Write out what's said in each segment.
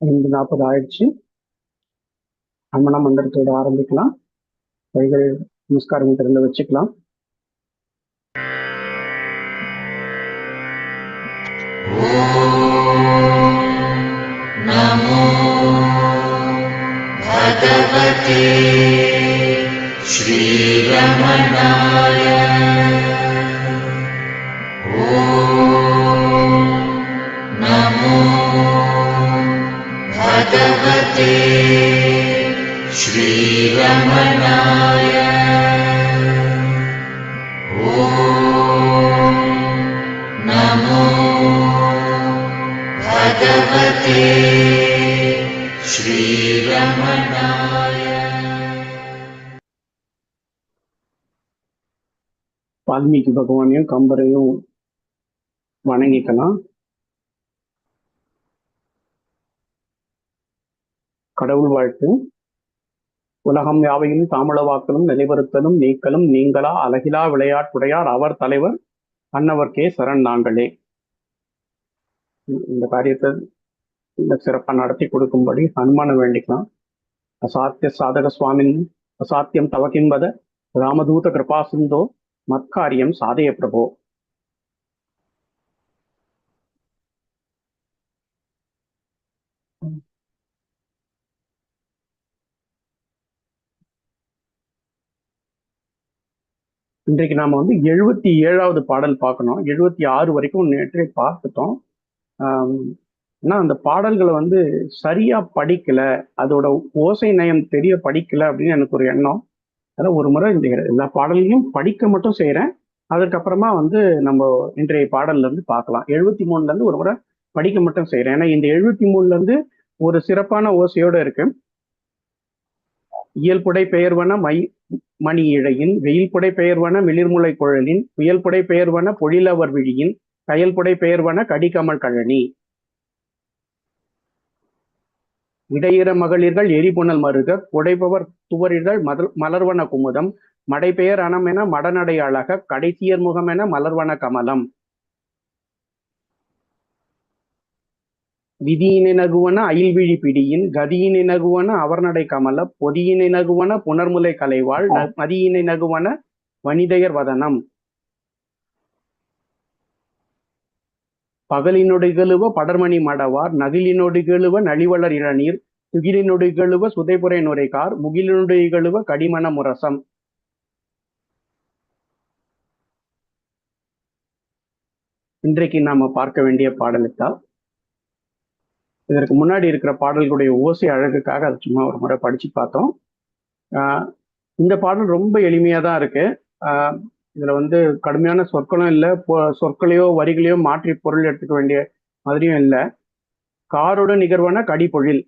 ஐந்து நாற்பது ஆயிடுச்சு அம்மன மந்திரத்தோட ஆரம்பிக்கலாம் கைகள் நமஸ்காரம் திறந்து வச்சுக்கலாம் नमो भगवते श्रीरमणाय भगवते श्रीरमणाय ॐ नमो भगवते श्रीरमणाय வால்மீகி பகவானையும் கம்பரையும் வணங்கிக்கலாம் கடவுள் வாழ்த்து உலகம் யாவையும் தாமளவாக்கலும் நிலைவருத்தலும் நீக்கலும் நீங்களா அழகிலா விளையாட்டுடையார் அவர் தலைவர் அன்னவர் கே சரண் நாங்களே. இந்த காரியத்தை இந்த சிறப்பா நடத்தி கொடுக்கும்படி ஹனுமான வேண்டிக்கலாம். அசாத்திய சாதக சுவாமின் அசாத்தியம் தவகின்பத ராமதூத கிருபாசிந்தோ மத்காரியம் சாதய பிரபோ. இன்றைக்கு நாம வந்து எழுபத்தி ஏழாவது பாடல் பார்க்கணும். எழுபத்தி ஆறு வரைக்கும் நேற்றே பார்த்துட்டோம். ஆம், ஆனா அந்த பாடல்களை வந்து சரியா படிக்கல. அதோட ஓசை நயம் தெரிய படிக்கல அப்படின்னு எனக்கு ஒரு எண்ணம். அதான் ஒரு முறை இந்த எல்லா பாடலையும் படிக்க மட்டும் செய்கிறேன் அதுக்கப்புறமா வந்து நம்ம இன்றைய பாடல்ல இருந்து பார்க்கலாம். எழுபத்தி மூணுல இருந்து ஒரு முறை படிக்க மட்டும் செய்கிறேன் ஏன்னா இந்த எழுபத்தி மூணுல இருந்து ஒரு சிறப்பான ஓசையோட இருக்கு. இயல்புடை பெயர்வன மை மணி இழையின் வெயில் புடை பெயர்வன மிளிர்முளை குழலின் புயல்புடை பெயர்வன பொழிலவர் விழியின் கயல்புடை பெயர்வன கடிகமல் கழனி. இடையிற மகளிர்கள் எரிபுணல் மருக குடைபவர் துவரிதழ் மதல் மலர்வன குமுதம் மடைபெயர் அணமென மடநடை அழக கடைசியர் முகம் என மலர்வன கமலம். விதியினகுவன அயில்விழி பிடியின் கதியினகுவன அவர்நடை கமல பொதியினகுவன புனர்முலை கலைவாள் மதியினகுவன வனிதையர் வதனம். பகலினொடுகழுவ படர்மணி மடவார் நகிலினொடுகழுவ நளிவளர் இளநீர் துகிலினொடுகழுவ சுதைபுரை நுரைகார் முகிலினொடுகழுவ கடிமண முரசம். இன்றைக்கு நாம பார்க்க வேண்டிய பாடலுக்கா இதற்கு முன்னாடி இருக்கிற பாடல்களுடைய ஓசை அழகுக்காக அதை சும்மா ஒரு முறை படிச்சு பார்த்தோம். இந்த பாடல் ரொம்ப எளிமையாக தான் இருக்கு. இதில் வந்து கடுமையான சொற்களும் இல்லை. சொற்களையோ வரிகளையோ மாற்றி பொருள் எடுத்துக்க வேண்டிய மாதிரியும் இல்லை. காரோட நிகர்வன கடிப்பொழில்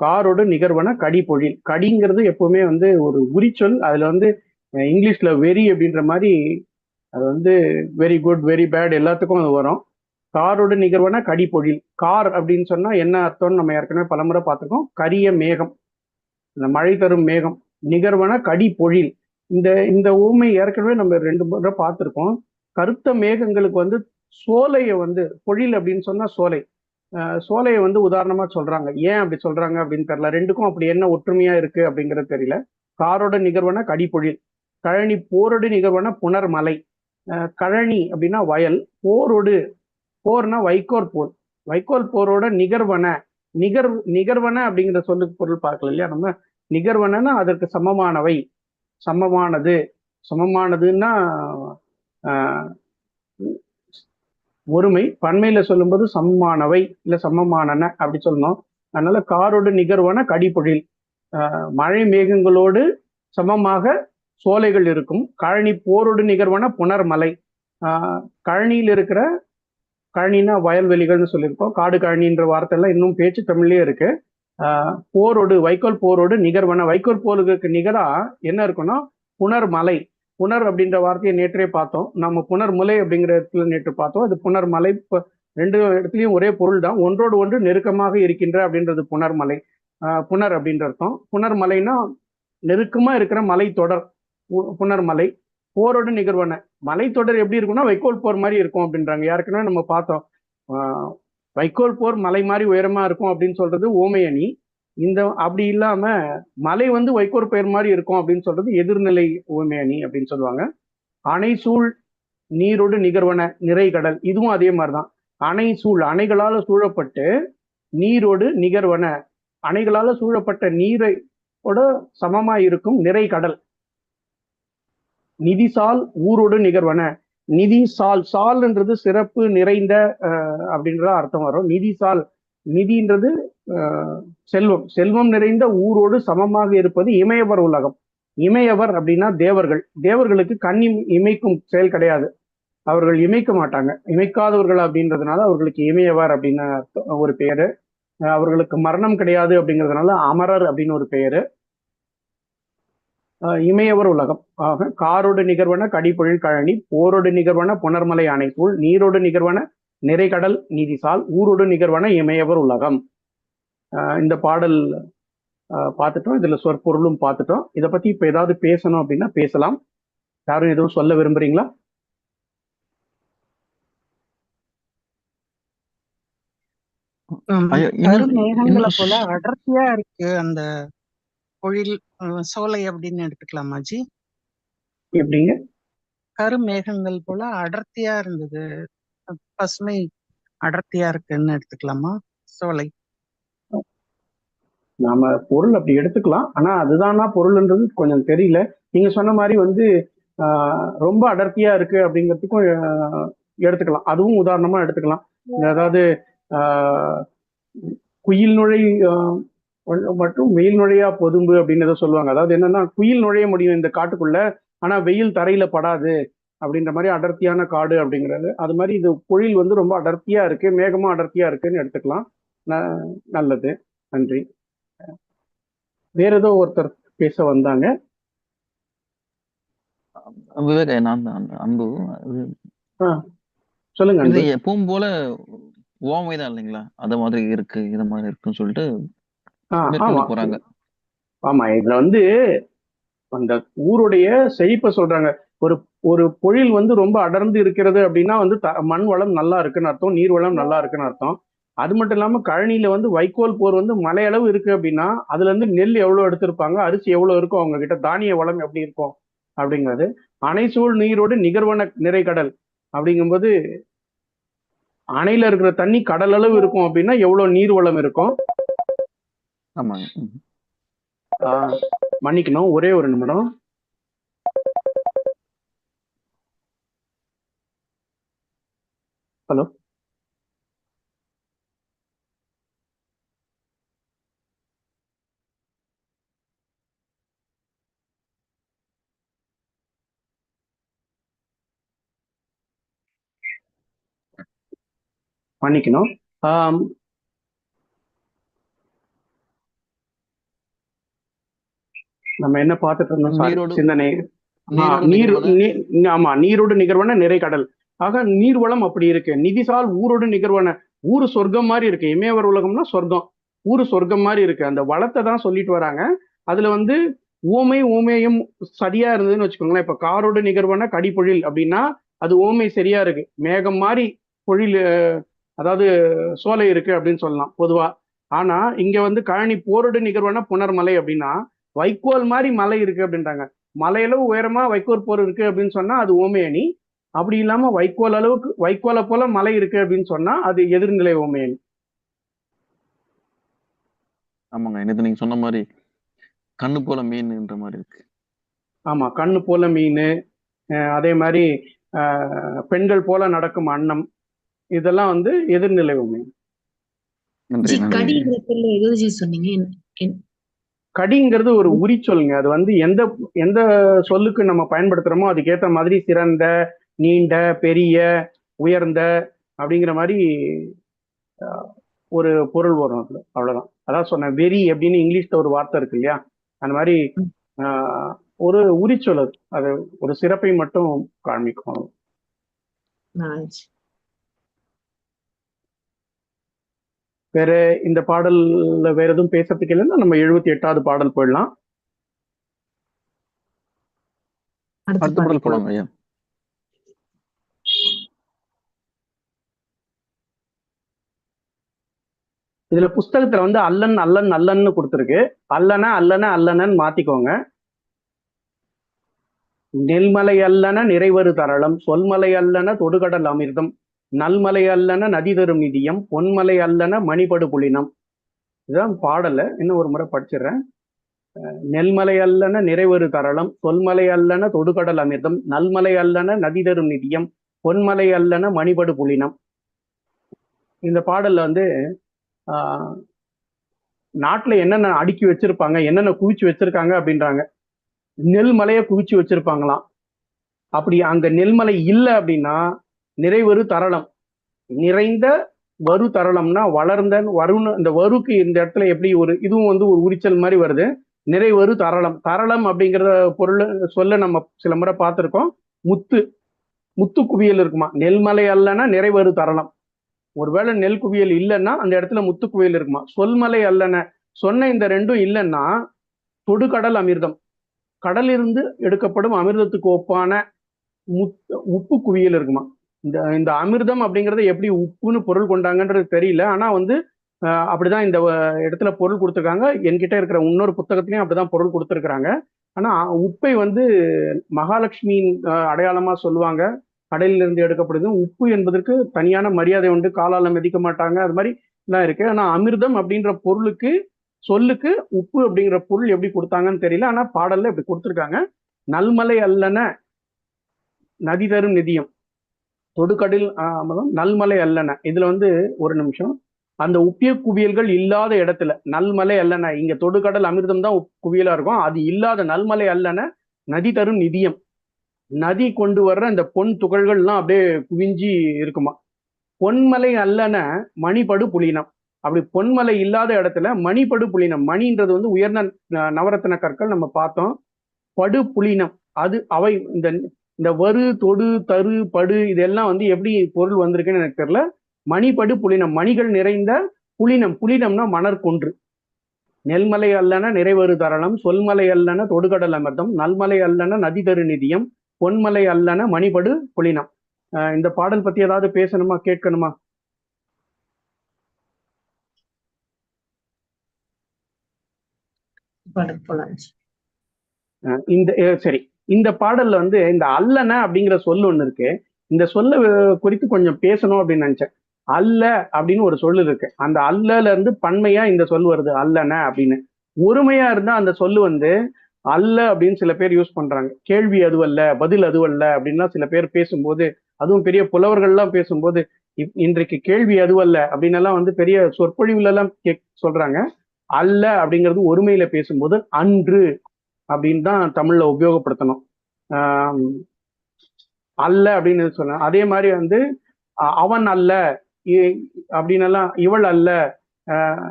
காரோட நிகர்வன கடிப்பொழில் கடிங்கிறது எப்பவுமே வந்து ஒரு உரிச்சொல். அதில் வந்து இங்கிலீஷில் வெரி அப்படின்ற மாதிரி அது வந்து வெரி குட் வெரி பேட் எல்லாத்துக்கும் அது வரும். காரோடு நிகர்வன கடிப்பொழில் கார் அப்படின்னு சொன்னா என்ன அர்த்தம்னு நம்ம ஏற்கனவே பலமுறை பார்த்துருக்கோம். கரிய மேகம். இந்த மழை தரும் மேகம். நிகர்வன கடிப்பொழில் இந்த இந்த ஊமை ஏற்கனவே நம்ம ரெண்டு முறை பார்த்துருக்கோம். கருத்த மேகங்களுக்கு வந்து சோலையை வந்து பொழில் அப்படின்னு சொன்னா சோலை. சோலையை வந்து உதாரணமா சொல்றாங்க. ஏன் அப்படி சொல்றாங்க அப்படின்னு தெரியல. ரெண்டுக்கும் அப்படி என்ன ஒற்றுமையா இருக்கு அப்படிங்கிறது தெரியல. காரோட நிகர்வன கடிப்பொழில் கழனி போரோடு நிகழ்வன புனர்மலை. கழனி அப்படின்னா வயல். போரோடு போர்னா வைக்கோல் போர். வைக்கோல் போரோட நிகர்வன. நிகர் நிகர்வன அப்படிங்கிற சொல்லுக்கு பொருள் பார்க்கல இல்லையா நம்ம? நிகர்வனன்னா அதற்கு சமமானவை. சமமானது. சமமானதுன்னா ஒருமை. பன்மையில சொல்லும்போது சமமானவை இல்ல சமமானன அப்படி சொல்லணும். அதனால காரோடு நிகர்வன கடிப்பொழில் மழை மேகங்களோடு சமமாக சோலைகள் இருக்கும். கழனி போரோடு நிகர்வன புனர்மலை. ஆஹ், கழனியில் இருக்கிற கழனின்னா வயல்வெளிகள்னு சொல்லியிருக்கோம். காடு கழனின்ற வார்த்தைலாம் இன்னும் பேச்சு தமிழ்லயே இருக்கு. போரோடு வைக்கோல் போரோடு நிகர்வன வைக்கோல் போருக்கு நிகரா என்ன இருக்குன்னா புனர்மலை. புனர் அப்படின்ற வார்த்தையை நேற்றே பார்த்தோம். நம்ம புனர்முலை அப்படிங்கிற இடத்துல நேற்று பார்த்தோம். அது புனர்மலை மலை ரெண்டு இடத்துலையும் ஒரே பொருள் தான். ஒன்றோடு ஒன்று நெருக்கமாக இருக்கின்ற அப்படின்றது புனர்மலை. மலை புனர் அப்படின்ற அர்த்தம். புனர்மலைனா நெருக்கமா இருக்கிற மலை தொடர் பு- புனர்மலை. போரோட நிகழ்வன மலைத்தொடர் எப்படி இருக்கும்னா வைக்கோல் போர் மாதிரி இருக்கும் அப்படின்றாங்க. யாருக்குன்னா நம்ம பார்த்தோம். வைக்கோல் போர் மலை மாதிரி உயரமா இருக்கும் அப்படின்னு சொல்றது ஓமை அணி. இந்த அப்படி இல்லாம மலை வந்து வைக்கோல் பெயர் மாதிரி இருக்கும் அப்படின்னு சொல்றது எதிர்நிலை ஓமையணி அப்படின்னு சொல்லுவாங்க. அணை சூழ் நீரோடு நிகர்வன நிறை கடல். இதுவும் அதே மாதிரிதான். அணை சூழ் அணைகளால சூழப்பட்டு நீரோடு நிகர்வன அணைகளால சூழப்பட்ட நீரை சமமா இருக்கும் நிறை கடல். நிதி சால் ஊரோடு நிகர்வன. நிதி சால் சால்ன்றது சிறப்பு நிறைந்த அஹ், அப்படின்ற அர்த்தம் வரும். நிதி சால் நிதின்றது செல்வம். செல்வம் நிறைந்த ஊரோடு சமமாக இருப்பது இமயவர் உலகம். இமயவர் அப்படின்னா தேவர்கள். தேவர்களுக்கு கண் இமைக்கும் செயல் கிடையாது. அவர்கள் இமைக்க மாட்டாங்க. இமைக்காதவர்கள் அப்படின்றதுனால அவர்களுக்கு இமயவர் அப்படின்னு ஒரு பேரு. அவர்களுக்கு மரணம் கிடையாது அப்படிங்கிறதுனால அமரர் அப்படின்னு ஒரு பெயரு இமயவர் உலகம். ஆக காரோடு நிகர்வன கடிப்பொழில் கழனி போரோடு நிகர்வன புனர்மலை அணைப்பூல் நீரோடு நிகர்வன நிறைகடல் நீதிசால் ஊரோடு நிகர்வன இமயவர் உலகம். இந்த பாடல் பார்த்துட்டோம். இதுல சொற்பொருளும் பார்த்துட்டோம். இதை பத்தி இப்ப ஏதாவது பேசணும் அப்படின்னா பேசலாம். யாரும் எதுவும் சொல்ல விரும்புறீங்களா? இன்னும் போல அடர்த்தியா இருக்கு அந்த பொழில். சோலை அப்படின்னு எடுத்துக்கலாமா ஜி? எப்படிங்க? கருமேகங்கள் போல அடர்த்தியா இருந்தது. பசுமை அடர்த்தியா இருக்குன்னு எடுத்துக்கலாமா சோலை? நாம பொருள் அப்படி எடுத்துக்கலாம். ஆனா அதுதானா பொருள்ன்றது கொஞ்சம் தெரியல. நீங்க சொன்ன மாதிரி வந்து ரொம்ப அடர்த்தியா இருக்கு அப்படிங்கிறதுக்கும் எடுத்துக்கலாம். அதுவும் உதாரணமா எடுத்துக்கலாம். அதாவது குயில் நுழை மற்றும் வெயில் நுழையா பொதும்பு அப்படின்னு ஏதோ சொல்லுவாங்க அதாவது என்னன்னா குயில் நுழைய முடியும் இந்த காட்டுக்குள்ள ஆனா வெயில் தரையில படாது அப்படின்ற மாதிரி அடர்த்தியான காடு அப்படிங்கிறது அது மாதிரி இது பொழில் வந்து ரொம்ப அடர்த்தியா இருக்கு மேகமும் அடர்த்தியா இருக்குன்னு எடுத்துக்கலாம் நல்லது நன்றி வேற ஏதோ ஒருத்தர் பேச வந்தாங்க நான் தான் சொல்லுங்க. எப்பவும் போல ஓமை தான் இல்லைங்களா அது மாதிரி இருக்கு இது மாதிரி இருக்குன்னு சொல்லிட்டு ஆமா. போறாங்க. ஆமா இதுல வந்து அந்த ஊருடைய செழிப்பை சொல்றாங்க. ஒரு ஒரு பொழில் வந்து ரொம்ப அடர்ந்து இருக்கிறது அப்படின்னா வந்து மண் வளம் நல்லா இருக்குன்னு அர்த்தம் நீர் வளம் நல்லா இருக்குன்னு அர்த்தம். அது மட்டும் இல்லாம கழனியில வந்து வைக்கோல் போர் வந்து மலையளவு இருக்கு அப்படின்னா அதுல இருந்து நெல் எவ்வளவு எடுத்திருப்பாங்க அரிசி எவ்வளவு இருக்கும் அவங்க கிட்ட தானிய வளம் எப்படி இருக்கும் அப்படிங்கிறது. அணைசூழ் நீரோடு நிகர்வன நிறைகடல் அப்படிங்கும்போது அணையில இருக்கிற தண்ணி கடல் அளவு இருக்கும் அப்படின்னா எவ்வளவு நீர் வளம் இருக்கும். ஆமாங்க. மன்னிக்கணும். ஒரே ஒரு நிமிடம். ஹலோ? மன்னிக்கணும். நம்ம என்ன பார்த்துட்டு இருந்தோம்? சிந்தனை. நீர் ஆமா நீரோடு நிகர்வன நிறை கடல். ஆக நீர்வளம் அப்படி இருக்கு. நிதிசால் ஊரோடு நிகர்வன ஊரு சொர்க்கம் மாதிரி இருக்கு. இமயவர் உலகம்னா சொர்க்கம். ஊரு சொர்க்கம் மாதிரி இருக்கு. அந்த வளத்தை தான் சொல்லிட்டு வராங்க. அதுல வந்து ஊமை ஊமேயம் சரியா இருந்ததுன்னு வச்சுக்கோங்களேன். இப்ப காரோடு நிகர்வன கடிப்பொழில் அப்படின்னா அது ஊமை சரியா இருக்கு. மேகம் மாதிரி பொழில் அதாவது சோலை இருக்கு அப்படின்னு சொல்லலாம் பொதுவா. ஆனா இங்க வந்து கழனி போரோடு நிகர்வன புனர்மலை அப்படின்னா வைக்கோல் மாதிரி மலை இருக்கு அப்படின்றாங்க. மலையளவு உயரமா வைக்கோல் போர் இருக்கு அப்படின்னு சொன்னா அது ஓமையணி அப்படி இல்லாம வைக்கோல் அளவுக்கு வைக்கோலை போல மலை இருக்கு அப்படின்னு சொன்னா அது எதிர்நிலை ஓமையணி ஆமாங்க நேத்து நீங்க சொன்ன மாதிரி கண்ணு போல மீன்ன்ற மாதிரி இருக்கு. ஆமா கண்ணு போல மீன் அதே மாதிரி பெண்கள் போல நடக்கும் அன்னம் இதெல்லாம் வந்து எதிர்நிலை ஓமையணி நன்றி சொன்னீங்க. கடிங்கிறது ஒரு உரி சொல்லுங்க அது வந்து எந்த எந்த சொல்லுக்கு நம்ம பயன்படுத்துறோமோ அதுக்கேற்ற மாதிரி சிறந்த நீண்ட பெரிய உயர்ந்த அப்படிங்கிற மாதிரி ஒரு பொருள் வரும் அதுல. அவ்வளவுதான். அதான் சொன்னேன். வெரி அப்படின்னு இங்கிலீஷ்ல ஒரு வார்த்தை இருக்கு இல்லையா? அந்த மாதிரி ஒரு உரிச்சொல் அது அது ஒரு சிறப்பை மட்டும் காண்பிக்கும் நான் ஜி. வேற இந்த பாடல்ல வேற எதுவும் பேசுறதுக்கு இல்லைன்னா நம்ம எழுபத்தி எட்டாவது பாடல் போயிடலாம். அடுத்த பாடல் போலாங்க ஐயா. இதுல புஸ்தகத்துல வந்து அல்லன் அல்லன் அல்லன்னு கொடுத்துருக்கு. அல்லன அல்லன அல்லனன்னு மாத்திக்கோங்க. நெல்மலை அல்லன நிறைவரு தரளம் சொல்மலை அல்லன தொடுகடல் அமிர்தம். நல்மலை அல்லன நதி தரும் நிதியம் பொன்மலை அல்லன மணிபடு புலினம். இதுதான் பாடல. இன்னும் ஒரு முறை படிச்சிடுறேன். நெல்மலை அல்லன நிறைவரு தரளம் சொல்மலை அல்லன தொடுகடல் அமிர்தம் நல்மலை அல்லன நதி தரும் நிதியம் பொன்மலை அல்லன மணிபடு புலினம். இந்த பாடல்ல வந்து ஆஹ் என்னென்ன அடுக்கி வச்சிருப்பாங்க என்னென்ன குவிச்சு வச்சிருக்காங்க அப்படின்றாங்க. நெல்மலையை குவிச்சு வச்சிருப்பாங்களாம். அப்படி அங்க நெல்மலை இல்லை அப்படின்னா நிறைவரு தரளம். நிறைந்த வரு தரளம்னா வளர்ந்த வருன்னு இந்த வருக்கு இந்த இடத்துல எப்படி ஒரு இதுவும் வந்து ஒரு உரிச்சல் மாதிரி வருது. நிறைவரு தரளம். தரளம் அப்படிங்கிற பொருள் சொல்ல நம்ம சில முறை பார்த்துருக்கோம். முத்து. முத்து குவியல் இருக்குமா? நெல்மலை அல்லனா நிறைவரு தரளம். ஒருவேளை நெல் குவியல் இல்லைன்னா அந்த இடத்துல முத்து குவியல் இருக்குமா? சொல்மலை அல்லன. சொன்ன இந்த ரெண்டும் இல்லைன்னா தொடுகடல் அமிர்தம். கடலிருந்து எடுக்கப்படும் அமிர்தத்துக்கு ஒப்பான முத் உப்பு குவியல் இருக்குமா? இந்த இந்த அமிர்தம் அப்படிங்கறத எப்படி உப்புன்னு பொருள் கொண்டாங்கன்றது தெரியல. ஆனா வந்து அப்படிதான் இந்த இடத்துல பொருள் கொடுத்துருக்காங்க. என்கிட்ட இருக்கிற இன்னொரு புத்தகத்திலையும் அப்படிதான் பொருள் கொடுத்துருக்காங்க ஆனா உப்பை வந்து மகாலட்சுமியின் அடையாளமா சொல்லுவாங்க. கடலிலிருந்து எடுக்கப்படுது. உப்பு என்பதற்கு தனியான மரியாதை உண்டு. காலால மிதிக்க மாட்டாங்க. அது மாதிரி எல்லாம் இருக்கு. ஆனா அமிர்தம் அப்படின்ற பொருளுக்கு சொல்லுக்கு உப்பு அப்படிங்கிற பொருள் எப்படி கொடுத்தாங்கன்னு தெரியல. ஆனா பாடல்ல இப்படி கொடுத்துருக்காங்க. நல்மலை அல்லன நதி தரும் நிதியம். தொடுகடல் நல்மலை அல்லன. இதுல வந்து ஒரு நிமிஷம். அந்த உப்பிய குவியல்கள் இல்லாத இடத்துல நல்மலை அல்லன. இங்க தொடுகடல் அமிர்தம் தான் குவியலா இருக்கும். அது இல்லாத நல்மலை அல்லன நதி தரும் நிதியம். நதி கொண்டு வர்ற இந்த பொன் துகள்கள்லாம் அப்படியே குவிஞ்சி இருக்குமா. பொன்மலை அல்லன மணிபடு புலினம் அப்படி பொன்மலை இல்லாத இடத்துல மணிபடு புலினம் மணின்றது வந்து உயர்ந்த நவரத்தின கற்கள் நம்ம பார்த்தோம். படு புலினம் அது அவை இந்த இந்த வரு தொடு தரு படு இதெல்லாம் வந்து எப்படி பொருள் வந்திருக்குன்னு எனக்கு தெரியல. மணிபடு புலினம் மணிகள் நிறைந்த புலினம் புலினம்னா மணற்குன்று நெல்மலை அல்லன நிறைவரு தரளம் சொல்மலை அல்லன தொடுகடல் அமிர்தம். நல்மலை அல்லன நதி தரு நிதியம். பொன்மலை அல்லன மணிபடு புலினம் இந்த பாடல் பத்தி ஏதாவது பேசணுமா? கேட்கணுமா? இந்த சரி. இந்த பாடல்ல வந்து இந்த அல்லன அப்படிங்கிற சொல் ஒண்ணு இருக்கு. இந்த சொல்ல குறித்து கொஞ்சம் பேசணும் அப்படின்னு நினைச்சேன். அல்ல அப்படின்னு ஒரு சொல் இருக்கு. அந்த அல்லல இருந்து பன்மையா இந்த சொல் வருது அல்லன அப்படின்னு. ஒருமையா இருந்தா அந்த சொல்லு வந்து அல்ல அப்படின்னு சில பேர் யூஸ் பண்றாங்க. கேள்வி அதுவல்ல பதில் அதுவல்ல அப்படின்லாம் சில பேர் பேசும்போது அதுவும் பெரிய புலவர்கள்லாம் பேசும்போது இப்- இன்றைக்கு கேள்வி அதுவல்ல அப்படின்னு எல்லாம் வந்து பெரிய சொற்பொழிவுல எல்லாம் கேக் சொல்றாங்க. அல்ல அப்படிங்கிறது ஒருமையில பேசும்போது அன்று. அப்படின்னு தான் தமிழ்ல உபயோகப்படுத்தணும். அல்ல அப்படின்னு சொன்னேன் அதே மாதிரி வந்து அ- அவன் அல்ல இ- அப்படின்னு எல்லாம் இவள் அல்ல அஹ்,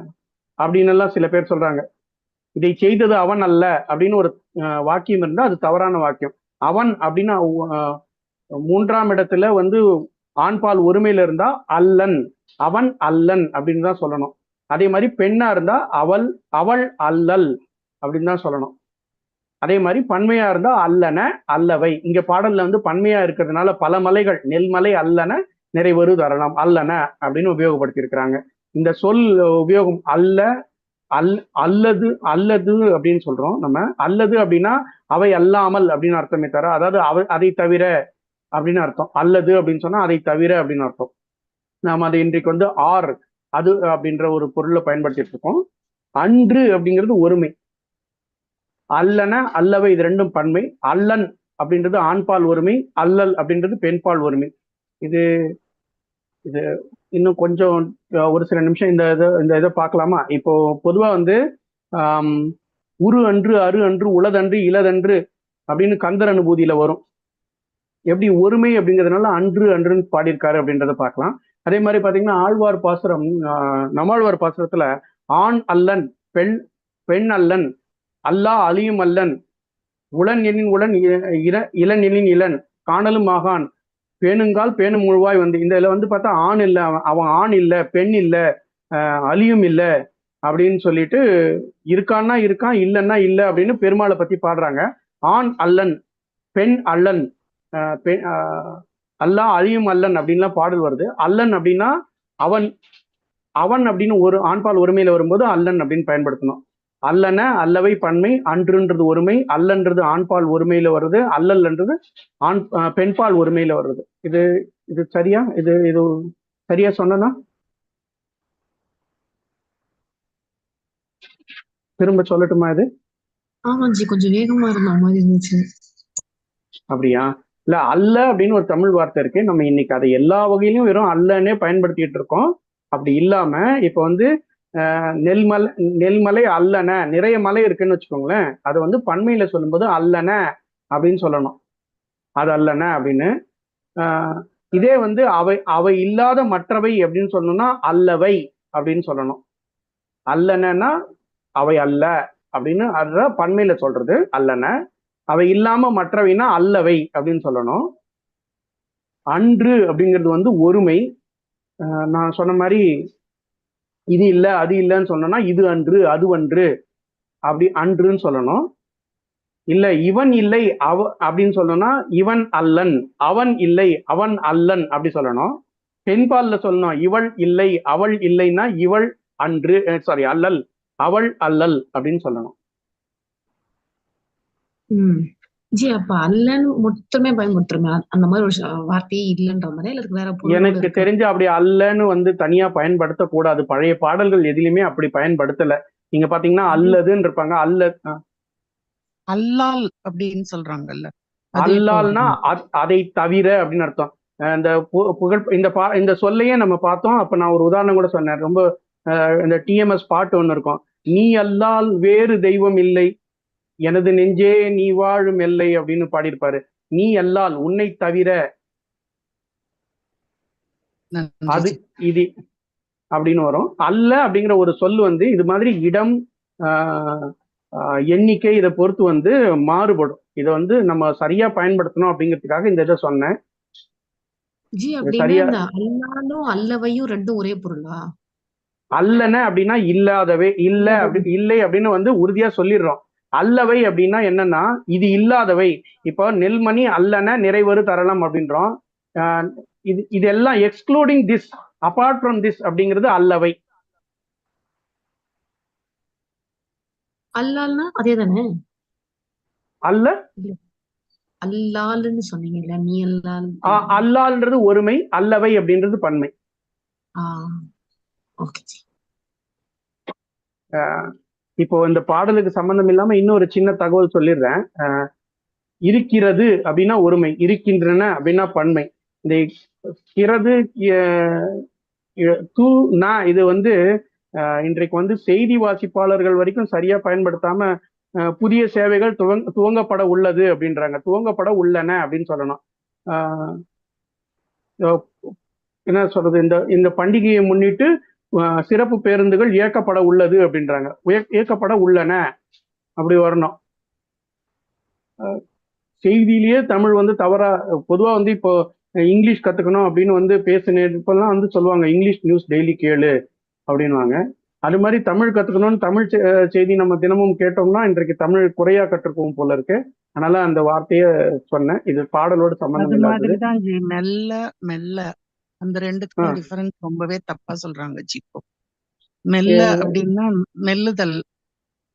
அப்படின்னு எல்லாம் சில பேர் சொல்றாங்க. இதை செய்தது அவன் அல்ல அப்படின்னு ஒரு வாக்கியம் இருந்தா அது தவறான வாக்கியம். அவன் அப்படின்னு மூன்றாம் இடத்துல வந்து ஆண்பால் ஒருமையில இருந்தா அல்லன் அவன் அல்லன் அப்படின்னு தான் சொல்லணும். அதே மாதிரி பெண்ணா இருந்தா அவள் அவள் அல்லல் அப்படின்னு தான் சொல்லணும். அதே மாதிரி பன்மையா இருந்தா அல்லன அல்லவை. இங்க பாடல்ல வந்து பன்மையா இருக்கிறதுனால பல மலைகள் நெல்மலை அல்லன நிறைவரு தரலாம். அல்லன அப்படின்னு உபயோகப்படுத்தியிருக்கிறாங்க. இந்த சொல் உபயோகம் அல்ல அல் அல்லது அல்லது அப்படின்னு சொல்றோம் நம்ம. அல்லது அப்படின்னா அவை அல்லாமல் அப்படின்னு அர்த்தமே தர அதாவது அவ அதை தவிர அப்படின்னு அர்த்தம். அல்லது அப்படின்னு சொன்னா அதை தவிர அப்படின்னு அர்த்தம். நாம் அதை இன்றைக்கு வந்து ஆர் அது அப்படின்ற ஒரு பொருளை பயன்படுத்திட்டு இருக்கோம். அன்று அப்படிங்கிறது ஒருமை. அல்லன அல்லவை இது ரெண்டும் பன்மை. அல்லன் அப்படின்றது ஆண்பால் ஒருமை அல்லல் அப்படின்றது பெண்பால் ஒருமை. இது இது இன்னும் கொஞ்சம் ஒரு சில நிமிஷம் இந்த இதை இந்த இதை பார்க்கலாமா? இப்போ பொதுவாக வந்து உரு அன்று அரு அன்று உளதன்று இளதன்று அப்படின்னு கந்தர் அனுபூதியில வரும். எப்படி ஒருமை அப்படிங்கிறதுனால அன்று அன்றுன்னு பாடியிருக்காரு அப்படின்றத பார்க்கலாம். அதே மாதிரி பார்த்தீங்கன்னா ஆழ்வார் பாசுரம் நமாழ்வார் நம்மாழ்வார் பாசுரத்துல ஆண் அல்லன் பெண் பெண் அல்லன் அல்லா அழியும் அல்லன். உளன் எண்ணின் உளன் இ- இளன் எண்ணின் இளன். காணலும் ஆகான். பேணுங்கால் பேணும் முழுவாய் வந்து இந்த இதில் வந்து பார்த்தா ஆண் இல்லை அவன் அவன் ஆண் இல்லை பெண் இல்லை அழியும் இல்லை அப்படின்னு சொல்லிட்டு இருக்கான்னா இருக்கான் இல்லைன்னா இல்லை அப்படின்னு பெருமாளை பத்தி பாடுறாங்க. ஆண் அல்லன் பெண் அல்லன் பெண் அல்லா அழியும் அல்லன் அப்படின்லாம் பாடல் வருது. அல்லன் அப்படின்னா அவன் அவன் அப்படின்னு ஒரு ஆண்பால் ஒருமையில வரும்போது அல்லன் அப்படின்னு பயன்படுத்தணும். அல்லன அல்லவை பன்மை அன்றுன்றது ஒருமை அல்லன்றது ஆண்பால் ஒருமையில வருது அல்லல்ன்றது ஆண் பெண்பால் ஒருமையில வருது இது இது சரியா? இது இது சரியா சொன்னனா திரும்ப சொல்லட்டுமா இது? ஆமா ஜி கொஞ்சம் வேகமா இருந்த மாதிரி இருந்துச்சு. அப்படியா? இல்ல அல்ல அப்படின்னு ஒரு தமிழ் வார்த்தை இருக்கு. நம்ம இன்னைக்கு அதை எல்லா வகையிலும் வெறும் அல்லன்னே பயன்படுத்திட்டு இருக்கோம். அப்படி இல்லாம இப்ப வந்து நெல்மலை நெல்மலை அல்லன நிறைய மலை இருக்குன்னு வச்சுக்கோங்களேன். அதை வந்து பண்மையில சொல்லும்போது அல்லன அப்படின்னு சொல்லணும். அது அல்லன அப்படின்னு. இதே வந்து அவை அவை இல்லாத மற்றவை அப்படின்னு சொல்லணும்னா அல்லவை அப்படின்னு சொல்லணும். அல்லனா அவை அல்ல அப்படின்னு அதுதான் பண்மையில சொல்றது அல்லன. அவை இல்லாம மற்றவைனா அல்லவை அப்படின்னு சொல்லணும். அன்று அப்படிங்கிறது வந்து ஒருமை. நான் சொன்ன மாதிரி இது இல்ல அது இல்லைன்னு சொன்னோம்னா இது அன்று அது அன்று. அப்படி அன்றுன்னு சொல்லணும். இல்ல இவன் இல்லை அவ அப்படின்னு சொல்லணும்னா இவன் அல்லன். அவன் இல்லை அவன் அல்லன் அப்படி சொல்லணும். பெண்பால்ல சொல்லணும் இவள் இல்லை அவள் இல்லைன்னா இவள் அன்று சாரி அல்லல். அவள் அல்லல் அப்படின்னு சொல்லணும். ஜி அப்ப அல்லன்னு மொத்தமே பயன்படுத்துறோமே அந்த மாதிரி ஒரு வார்த்தையே இல்லைன்ற மாதிரி இல்ல வேற எனக்கு தெரிஞ்சு அப்படி அல்லன்னு வந்து தனியா பயன்படுத்த கூடாது. பழைய பாடல்கள் எதுலயுமே அப்படி பயன்படுத்தல. நீங்க பாத்தீங்கன்னா அல்லதுன்னு இருப்பாங்க. அல்ல அல்லால் அப்படின்னு சொல்றாங்கல்ல. அதே அல்லால்னா அதை தவிர அப்படின்னு அர்த்தம். இந்த பு- புகழ் இந்த பா இந்த சொல்லையே நம்ம பார்த்தோம். அப்ப நான் ஒரு உதாரணம் கூட சொன்னேன். ரொம்ப இந்த டிஎம்எஸ் பாட்டு ஒண்ணு இருக்கும். நீ அல்லால் வேறு தெய்வம் இல்லை. எனது நெஞ்சே நீ வாழும் எல்லை அப்படின்னு பாடியிருப்பாரு. நீ அல்லால் உன்னை தவிர அது. இது அப்படின்னு வரும். அல்ல அப்படிங்கிற ஒரு சொல் வந்து இது மாதிரி இடம் எண்ணிக்கை இதை பொறுத்து வந்து மாறுபடும். இதை வந்து நம்ம சரியா பயன்படுத்தணும் அப்படிங்கிறதுக்காக இந்த இதை சொன்னேன். ஜி அப்படின்னா அல்லாலும் அல்லவையும் ரெண்டும் ஒரே பொருளா? அல்லன அப்படின்னா இல்லாதவை இல்ல அப்படி இல்லை அப்படின்னு வந்து உறுதியா சொல்லிடுறோம். அல்லவை அப்படின்னா என்னன்னா இது இல்லாதவை. இப்போ நெல்மணி அல்லன நிறைவரு தரலாம் அப்படின்றோம். இது இதெல்லாம் excluding this apart from this அப்படிங்கிறது அல்லவை. அல்லால்னா அதே தானே அல்ல? அல்லால்னு சொன்னீங்கல்ல நீ அல்லால். அல்லால்ன்றது ஒருமை அல்லவை அப்படின்றது பன்மை. ஆ ஓகே இப்போ இந்த பாடலுக்கு சம்பந்தம் இல்லாம இன்னொரு சின்ன தகவல் சொல்லிடுறேன். ஆஹ் இருக்கிறது அப்படின்னா ஒருமை இருக்கின்றன அப்படின்னா பன்மை. இந்த கிறது தூ நா இது வந்து ஆஹ் இன்றைக்கு வந்து செய்தி வாசிப்பாளர்கள் வரைக்கும் சரியா பயன்படுத்தாம புதிய சேவைகள் துவங்க துவங்கப்பட உள்ளது அப்படின்றாங்க. துவங்கப்பட உள்ளன அப்படின்னு சொல்லணும். ஆஹ் என்ன சொல்றது? இந்த இந்த பண்டிகையை முன்னிட்டு சிறப்பு பேருந்துகள் இயக்கப்பட உள்ளது அப்படின்றாங்க. இயக்கப்பட உள்ளன. அப்படி வரணும். செய்தியிலேயே தமிழ் வந்து தவறா பொதுவா வந்து இப்போ இங்கிலீஷ் கத்துக்கணும் அப்படின்னு வந்து பேசினப்பெல்லாம் வந்து சொல்லுவாங்க இங்கிலீஷ் நியூஸ் டெய்லி கேளு அப்படின்வாங்க அது மாதிரி தமிழ் கத்துக்கணும்னு தமிழ் செய்தி நம்ம தினமும் கேட்டோம்னா இன்றைக்கு தமிழ் குறையா கற்றுக்குவோம் போல இருக்கு. அதனால அந்த வார்த்தையை சொன்னேன். இது பாடலோடு சம்பந்தம் மெல்ல மெல்ல. அந்த ஆ. ரெண்டுத்துக்கும் டிஃபரன்ஸ் ரொம்பவே தப்பா சொல்றாங்க ஜி இப்போ மெல்ல அப்படின்னா மெல்லுதல்.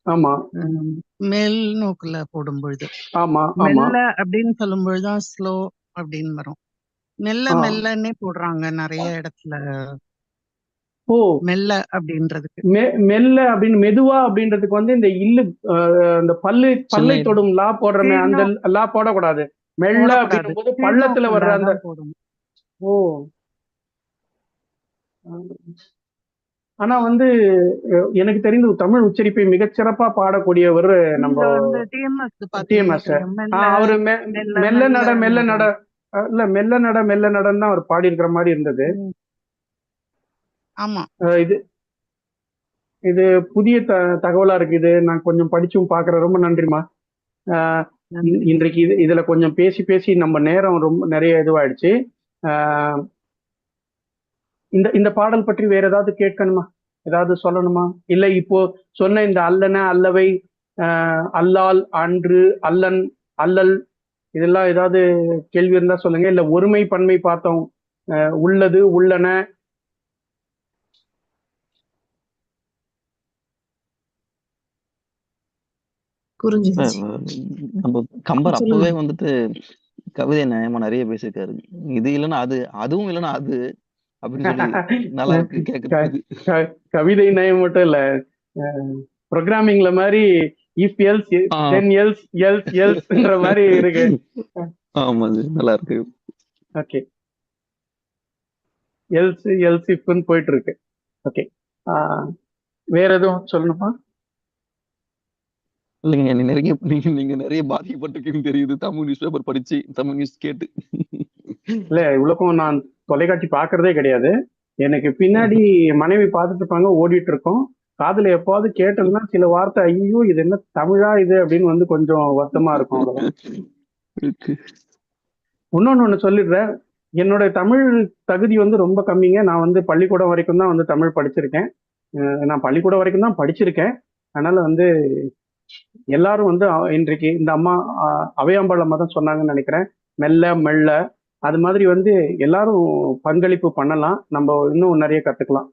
ஆமா. மேல் நோக்குல போடும் பொழுது மெல்ல அப்படின்னு சொல்லும் பொழுதுதான் ஸ்லோ அப்படின்னு வரும். மெல்ல. மெல்லன்னே போடுறாங்க நிறைய இடத்துல. ஓ. மெல்ல அப்படின்றதுக்கு. மெல்ல அப்படின்னு மெதுவா அப்படின்றதுக்கு வந்து இந்த இல்லு அஹ், இந்த பல்லு பல்லை தொடும் லா போடுறமே அந்த லா போடக்கூடாது. மெல்ல அப்படின்னும் போது பள்ளத்துல வர்ற அந்த தான் போடணும் ஓ. ஆனா வந்து எனக்கு தெரிந்து தமிழ் உச்சரிப்பை மிகச்சிறப்பா பாடக்கூடியவர் நம்ம டிஎம்எஸ் அவரு மெல்ல, நட மெல்ல. நட இல்ல மெல்ல நட மெல்ல நடன்னு தான் அவர் பாடி இருக்கிற மாதிரி இருந்தது. ஆமா. இது இது புதிய த தகவலா இருக்கு. இது நான் கொஞ்சம் படிச்சும் பார்க்கறேன் ரொம்ப நன்றிமா இன்றைக்கு இது இதுல கொஞ்சம் பேசி பேசி நம்ம நேரம் ரொம்ப நிறைய இதுவாயிடுச்சு. ஆஹ் இந்த இந்த பாடல் பற்றி வேற ஏதாவது கேட்கணுமா? ஏதாவது சொல்லணுமா? இல்ல இப்போ சொன்ன இந்த அல்லன அல்லவை அல்லால் அன்று அல்லன் அல்லல் இதெல்லாம் ஏதாவது கேள்வி இருந்தா சொல்லுங்க. இல்ல ஒருமை பன்மை பார்த்தோம். உள்ளது உள்ளன. நம்ம கம்பர் அப்பவே வந்துட்டு கவிதை நியாயமா நிறைய பேசியிருக்காரு. இது இல்லைன்னா அது அதுவும் இல்லைன்னா அது அப்படின்னு சொல்லி நல்லா இருக்கு கேட்கறதுக்கு க- கவிதை நயம் மட்டும் இல்ல ப்ரோக்ராமிங்ல மாதிரி if else. Then else else எல்ஸ்ன்ற மாதிரி இருக்கு. ஆமா அது நல்லா இருக்கு. ஓகே. எல்ஸ் எல்ஸ் இஃப்னு போயிட்டு இருக்கு ஓகே. வேற எதுவும் சொல்லணுமா? இல்லைங்க நீ நிறைய நீங்க நீங்க நிறைய பாதிக்கப்பட்டிருக்கீங்கன்னு தெரியுது. தமிழ் நியூஸ் பேப்பர் படிச்சு தமிழ் நியூஸ் கேட்டு. இல்ல இவ்வளவுக்கும் நான் தொலைக்காட்சி பாக்குறதே கிடையாது. எனக்கு பின்னாடி மனைவி பார்த்துட்டு இருப்பாங்க ஓடிட்டு இருக்கோம். காதுல எப்பாவது கேட்டதுன்னா சில வார்த்தை ஐயோ இது என்ன தமிழா இது? அப்படின்னு வந்து கொஞ்சம் வருத்தமா இருக்கும். இன்னொன்னு ஒண்ணு சொல்லிடுறேன். என்னோட தமிழ் தகுதி வந்து ரொம்ப கம்மிங்க. நான் வந்து பள்ளிக்கூடம் வரைக்கும் தான் வந்து தமிழ் படிச்சிருக்கேன். நான் பள்ளிக்கூடம் வரைக்கும் தான் படிச்சிருக்கேன். அதனால வந்து எல்லாரும் வந்து இன்றைக்கு இந்த அம்மா அவையாம்பாள் அம்மா தான் சொன்னாங்கன்னு நினைக்கிறேன். மெல்ல மெல்ல அது மாதிரி வந்து எல்லாரும் பங்களிப்பு பண்ணலாம். நம்ம இன்னும் நிறைய கத்துக்கலாம்.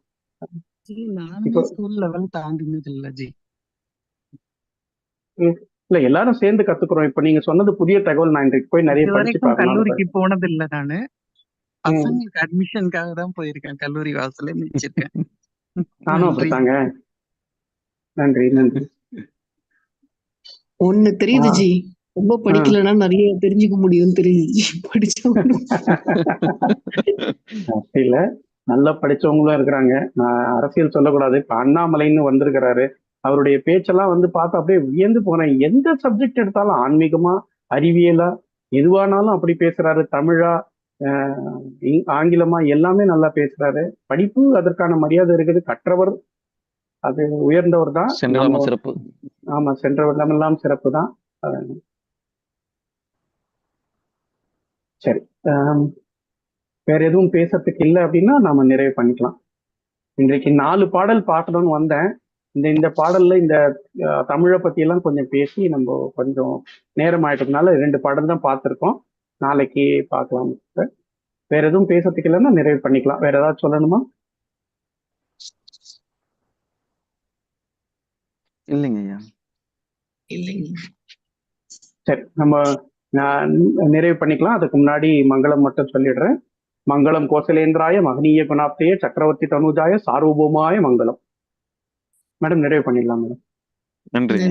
இல்ல எல்லாரும் சேர்ந்து கத்துக்கிறோம். இப்ப நீங்க சொன்னது புதிய தகவல் நான் இன்றைக்கு போய் நிறைய படிச்சு கல்லூரிக்கு போனது இல்ல நானு. பசங்களுக்கு அட்மிஷனுக்காக தான் போயிருக்கேன். கல்லூரி வாசலே மிச்சிருக்கேன் நானும் அப்படித்தாங்க. நன்றி நன்றி. ஒண்ணு தெரியுது. ஜி. ரொம்ப படிக்கலைன்னா நிறைய தெரிஞ்சுக்க முடியும்னு தெரியுது ஜி படிச்சவங்க இல்ல நல்லா படிச்சவங்களும் இருக்கிறாங்க. நான் அரசியல் சொல்லக்கூடாது. இப்ப அண்ணாமலைன்னு வந்திருக்கிறாரு. அவருடைய பேச்செல்லாம் வந்து பார்த்து அப்படியே வியந்து போனேன். எந்த சப்ஜெக்ட் எடுத்தாலும் ஆன்மீகமா அறிவியலா எதுவானாலும் அப்படி பேசுறாரு. தமிழா ஆங்கிலமா எல்லாமே நல்லா பேசுறாரு. படிப்பு அதற்கான மரியாதை இருக்குது. கற்றவர் அது உயர்ந்தவர் தான். சிறப்பு. ஆமா சென்றவரிடம் எல்லாம் சிறப்பு தான் சரி வேற எதுவும் பேசுறதுக்கு இல்லை அப்படின்னா நாம நிறைவு பண்ணிக்கலாம். இன்றைக்கு நாலு பாடல் பார்க்கணும்னு வந்தேன். இந்த இந்த பாடல்ல இந்த தமிழை பத்தி எல்லாம் கொஞ்சம் பேசி நம்ம கொஞ்சம் நேரம் ஆயிட்டதுனால ரெண்டு பாடல் தான் பார்த்துருக்கோம். நாளைக்கு பார்க்கலாம். சார் வேற எதுவும் பேசுறதுக்கு இல்லைன்னா நிறைவு பண்ணிக்கலாம். வேற ஏதாவது சொல்லணுமா? இல்லைங்க ஐயா. இல்லைங்க. சரி நம்ம நிறைவு பண்ணிக்கலாம். அதுக்கு முன்னாடி மங்களம் மட்டும் சொல்லிடுறேன். மங்களம் கோசலேந்திராய மகனீய குணாப்தேய சக்கரவர்த்தி தனுஜாய சார்வபௌமாய மங்களம். மேடம் நிறைவு பண்ணிடலாம் மேடம். நன்றி.